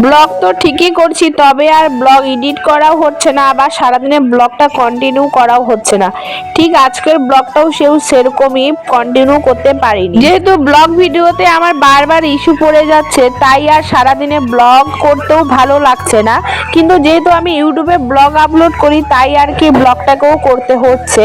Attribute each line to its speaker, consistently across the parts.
Speaker 1: Blog তো ঠিকই করছি, তবে আর ব্লগ এডিট করাও হচ্ছে না, আবার সারাদিনে ব্লগটা কন্টিনিউ করাও হচ্ছে না। ঠিক আজকের ব্লগটাও সেও সেরকমই কন্টিনিউ করতে পারিনি। যেহেতু ব্লগ ভিডিওতে আমার বারবার ইস্যু পড়ে যাচ্ছে, তাই আর সারাদিনে ব্লগ করতেও ভালো লাগছে না। কিন্তু যেহেতু আমি ইউটিউবে ব্লগ আপলোড করি, তাই আর কি ব্লগটাকেও করতে হচ্ছে।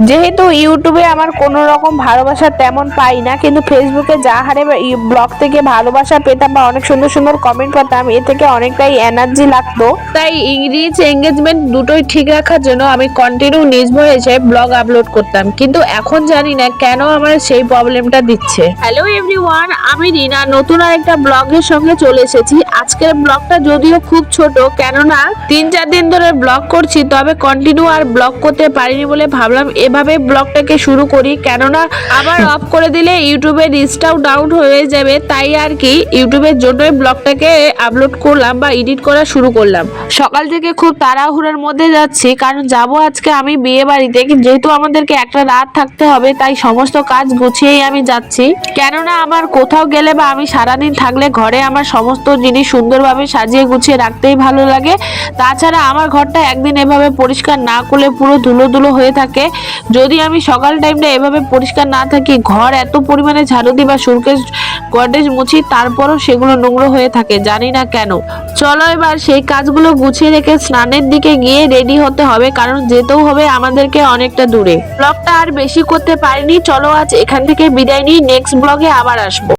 Speaker 1: যেহেতু ইউটিউবে আমার কোনো রকম ভালোবাসা তেমন পাই না কিন্তু ফেসবুকে যা হারে ব্লগ থেকে ভালোবাসা পেতাম বা অনেক সুন্দর সুন্দর কমেন্ট পেতাম এ থেকে অনেকটাই এনার্জি লাগতো। তাই ইংরেজ এঙ্গেজমেন্ট দুটোই ঠিক রাখার জন্য আমি কন্টিনিউ নিজ ভয়েসে ব্লগ আপলোড করতাম। কিন্তু এখন জানি না কেন আমার সেই প্রবলেমটা দিচ্ছে। হ্যালো এভরিওয়ান আমি রিনা। নতুন আর একটা ব্লগের সঙ্গে চলে এসেছি। আজকের ব্লগটা যদিও খুব ছোট কেননা তিন চার দিন ধরে ব্লগ করছি তবে কন্টিনিউ আর ব্লগ করতে পারিনি বলে ভাবলাম এভাবে ব্লগটাকে শুরু করি, কেননা আবার অফ করে দিলে ইউটিউবের রিচটাও ডাউন হয়ে যাবে, তাই আর কি ইউটিউবের জন্যই ব্লগটাকে আপলোড করলাম বা এডিট করা শুরু করলাম। সকাল থেকে খুব তাড়াহুড়োর মধ্যে যাচ্ছি, কারণ যাব আজকে আমি বিয়ে বাড়িতে, যেহেতু আমাদেরকে একটা রাত থাকতে হবে, তাই সমস্ত কাজ গুছিয়েই আমি যাচ্ছি। কেননা আমার কোথাও গেলে বা আমি সারাদিন থাকলে ঘরে আমার সমস্ত জিনিস সুন্দরভাবে সাজিয়ে গুছিয়ে রাখতেই ভালো লাগে। তাছাড়া আমার ঘরটা একদিন এভাবে পরিষ্কার না করলে পুরো ধুলো ধুলো হয়ে থাকে। যদি আমি সকাল টাইমটা এভাবে পরিষ্কার না থাকি, ঘর এত পরিমাণে ঝাড়ু দিই বা সুরকেশ গডেজ মুছি, তারপরও সেগুলো নোংরা হয়ে থাকে, জানি না কেন। চলো এবার সেই কাজগুলো গুছিয়ে রেখে স্নানের দিকে গিয়ে রেডি হতে হবে, কারণ যেতেও হবে আমাদেরকে অনেকটা দূরে। ব্লগটা আর বেশি করতে পারিনি, চলো আজ এখান থেকে বিদায় নিই নেক্সট ব্লগে আবার আসব।